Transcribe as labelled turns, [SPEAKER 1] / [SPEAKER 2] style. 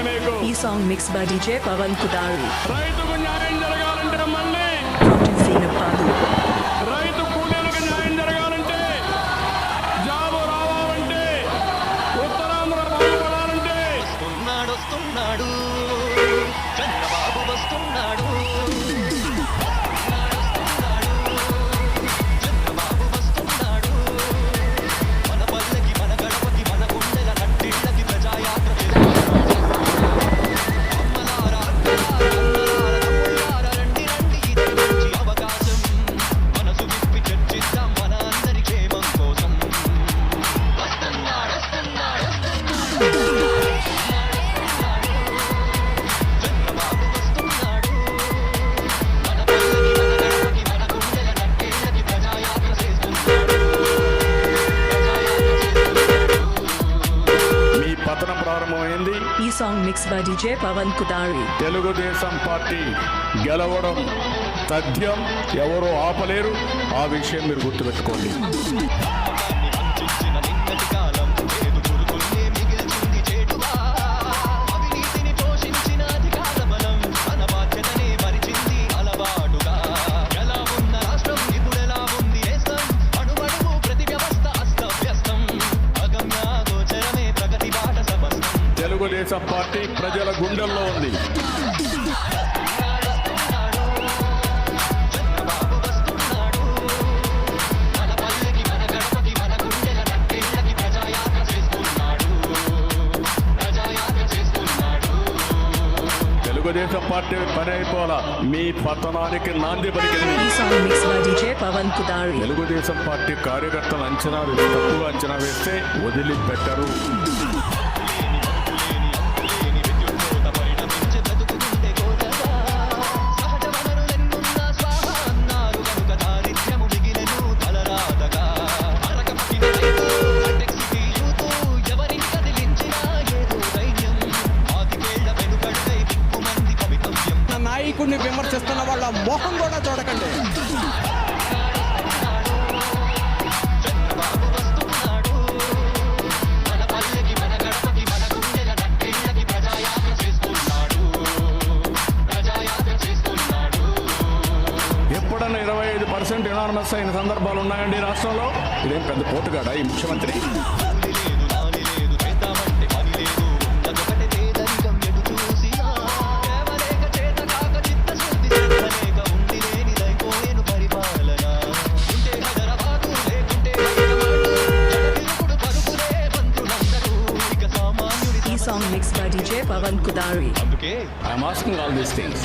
[SPEAKER 1] ఈ song mix by DJ Pavan Kudari
[SPEAKER 2] రైతుకు న్యాయం జరగాలంటే మళ్ళీ
[SPEAKER 1] సీనపాదు
[SPEAKER 2] రైతు కూలీలకు న్యాయం జరగాలంటే జాబు రావాలంటే ఉత్తరాంధ్ర బాగుపడాలంటే
[SPEAKER 3] వస్తున్నాడు వస్తున్నాడు. చంద్రబాబు వస్తున్నాడు.
[SPEAKER 2] పతనం ప్రారంభమైంది.
[SPEAKER 1] ఈ song mix by DJ Pavan Kudari.
[SPEAKER 2] Telugu Desam party గెలవడం తథ్యం ఎవరూ ఆపలేరు. ఆ విషయం మీరు గుర్తుపెట్టుకోండి. తెలుగుదేశం పార్టీ ప్రజల గుండెల్లో ఉంది. తెలుగుదేశం పార్టీ పని అయిపోవాలా మీ పతనానికి నాంది పలికింది. తెలుగుదేశం పార్టీ కార్యకర్తలు అంచనా తప్పుగా అంచనా వేస్తే వదిలిపెట్టరు.
[SPEAKER 4] నాయకుడిని విమర్శిస్తున్న వాళ్ళ మొహం కూడా చూడకండి.
[SPEAKER 3] చేస్తున్నాడు చేస్తున్నాడు
[SPEAKER 2] ఎప్పుడన్నా ఇరవై ఐదు పర్సెంట్ ఇనానమస్ అయిన సందర్భాలు ఉన్నాయండి రాష్ట్రంలో? ఇదేం పెద్ద పోటుగాడా ఈ ముఖ్యమంత్రి?
[SPEAKER 1] song mixed by DJ Pavan Kudari.
[SPEAKER 3] Okay,
[SPEAKER 2] I'm asking all these things.